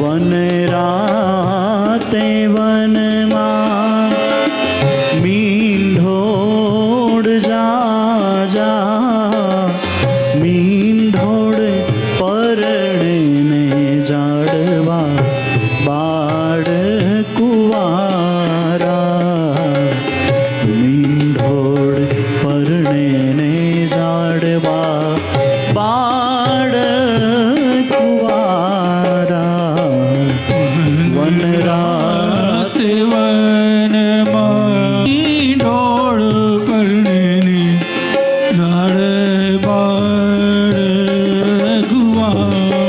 One રાતે one Oh.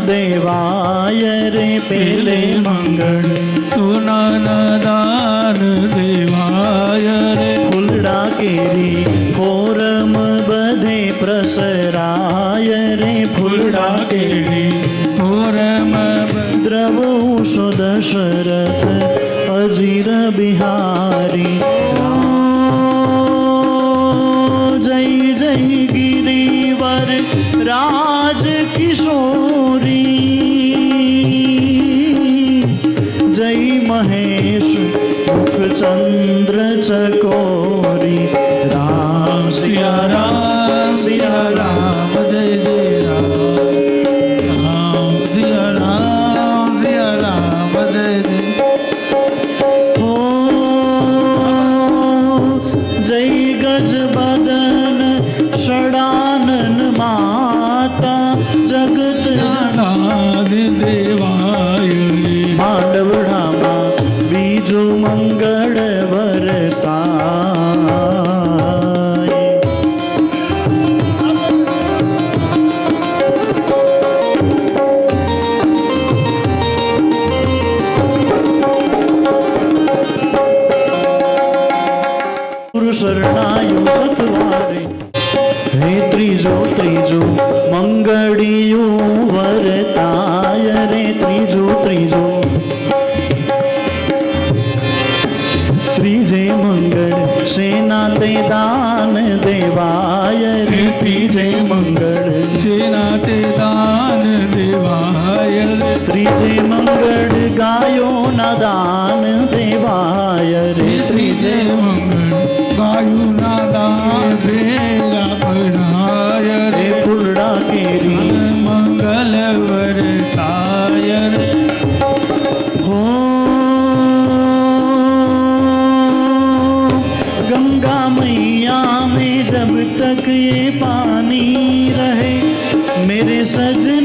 દેવાય રે પેલે મંગળ, સોનાના દાન દેવાય રે. ફૂલડા કેરી, ફોરમ બધે પ્રસરાય રે. ફૂલડા કેરી, ફોરમ દ્રવ શો દશરથ અજીર બિહારી चन्द्र मैया में जब तक ये पानी रहे मेरे सजन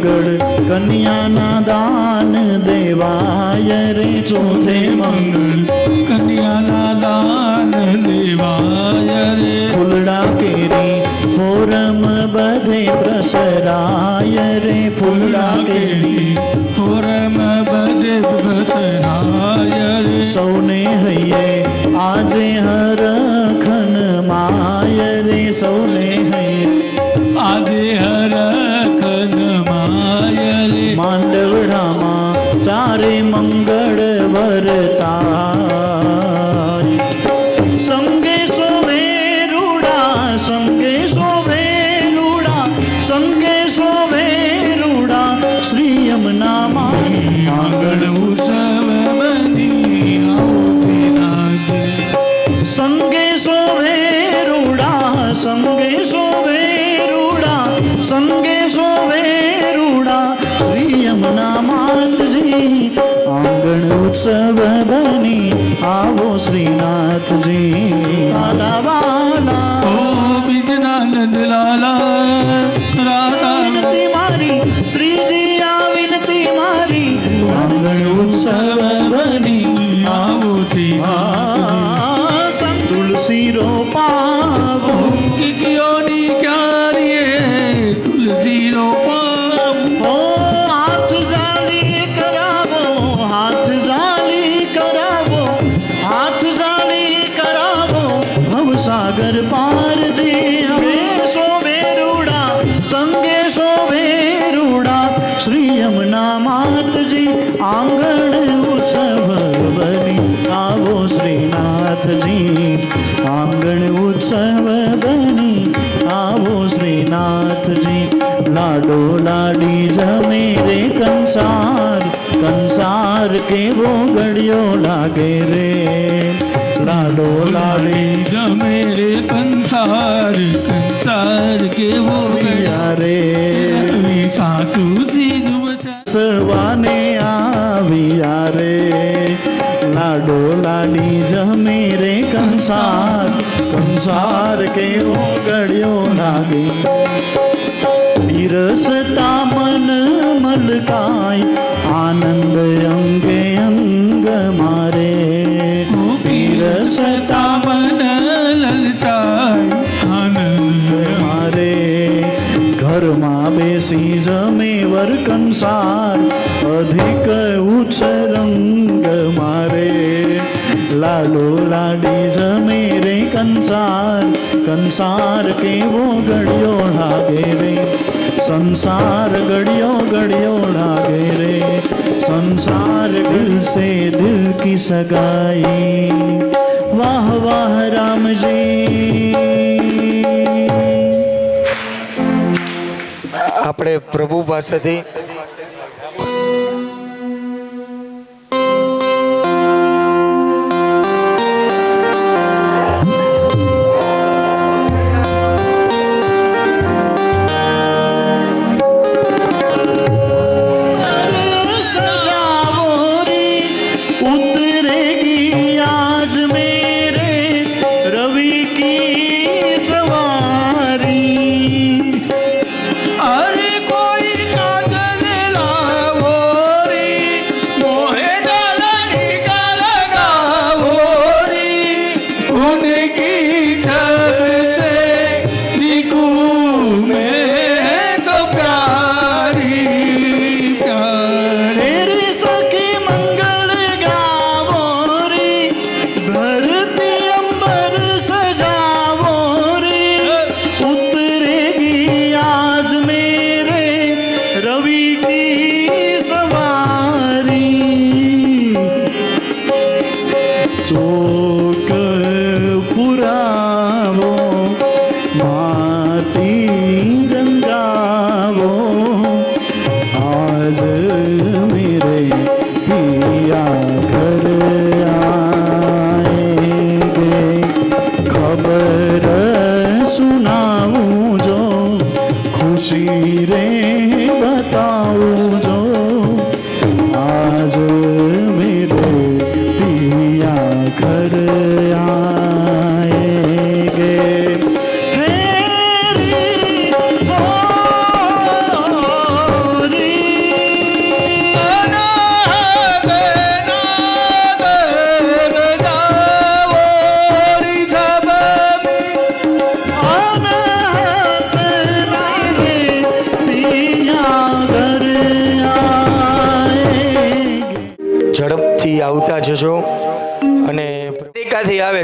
મંગળ કન્યાના દાન દેવાય રે ચોથે મંગળ. કન્યાના દાન દેવાય રે. ફૂલડા કેરી ફોરમ બધે પ્રસરાય રે. ફૂલડા કેરી ફોરમ બધે પ્રસરાય રે. સૌને હૈયે આજે હરખન માય રે. સૌને સબદની આવો શ્રીનાથજી. લાલા ગોવિંદ નાનંદ લાલા રાધા વિનતી મારી શ્રીજી આ વિનતી મારી. મંગળ ઉત્સવ બની આવો થી તુલસી રોપાવો. કિયો डोलारे जमेरे कंसार कंसार के वो गया रे। सासू सी सवाने आविया रे। लाडो लाडी जमेरे कंसार कंसार के वो गड़ियो लागे। बिरसता मन मलकाई आनंद अंगे अंग मारे। અંગ મારે પીરસતા મન લલચાય આનંદ મારે ઘરમાં બેસી જમે વર કંસાર અધિક ઉચ્ચ રંગ મારે લાડો લાડી જમે રે કંસાર કંસાર કેવો ગળ્યો લાગે રે સંસાર ગળ્યો ગળ્યો લાગે રે સંસાર દિલ સે દિલ की સગાઈ વાહ વાહ રામજી. આપણે પ્રભુ પાસેથી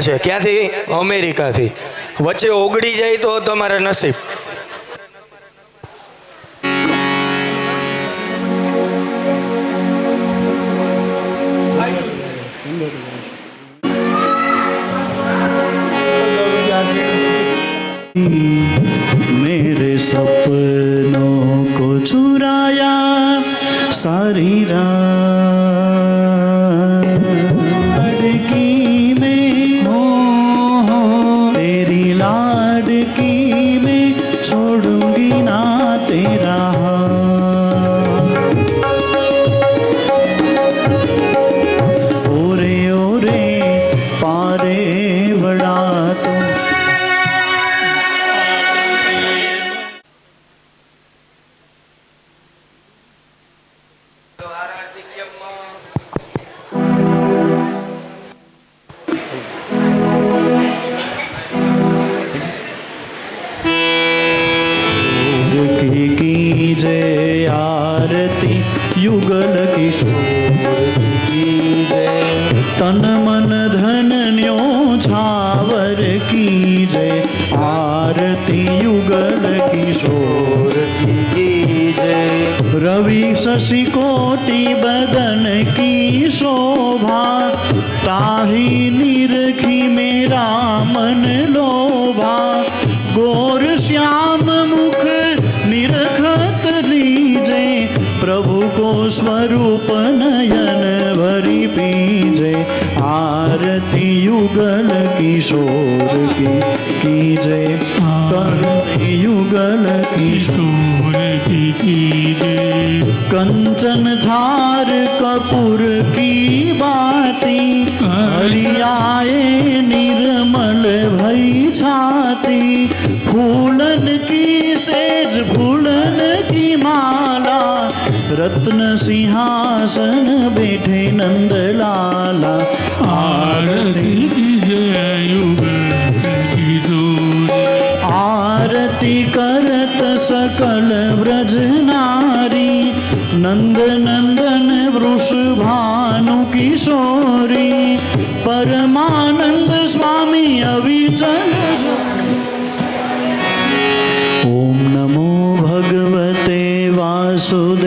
છે. ક્યાંથી? અમેરિકાથી. વચ્ચે ઓગળી જાય તો તમારે નસીબ. करती युगल किशोर की कीजय करती युगल किशोर की कीजय कंचन धार कपूर की बाती हरियाए निर्मल भई छाती। फूलन की सेज, फूलन की माला, रत्न सिंहासन बैठे नंद लाला आरती जयुग आरती करत सकल व्रज नारी, नंद नंदन वृष भानु किशोरी, परमानंद स्वामी अविचल ओम नमो भगवते वासुदेव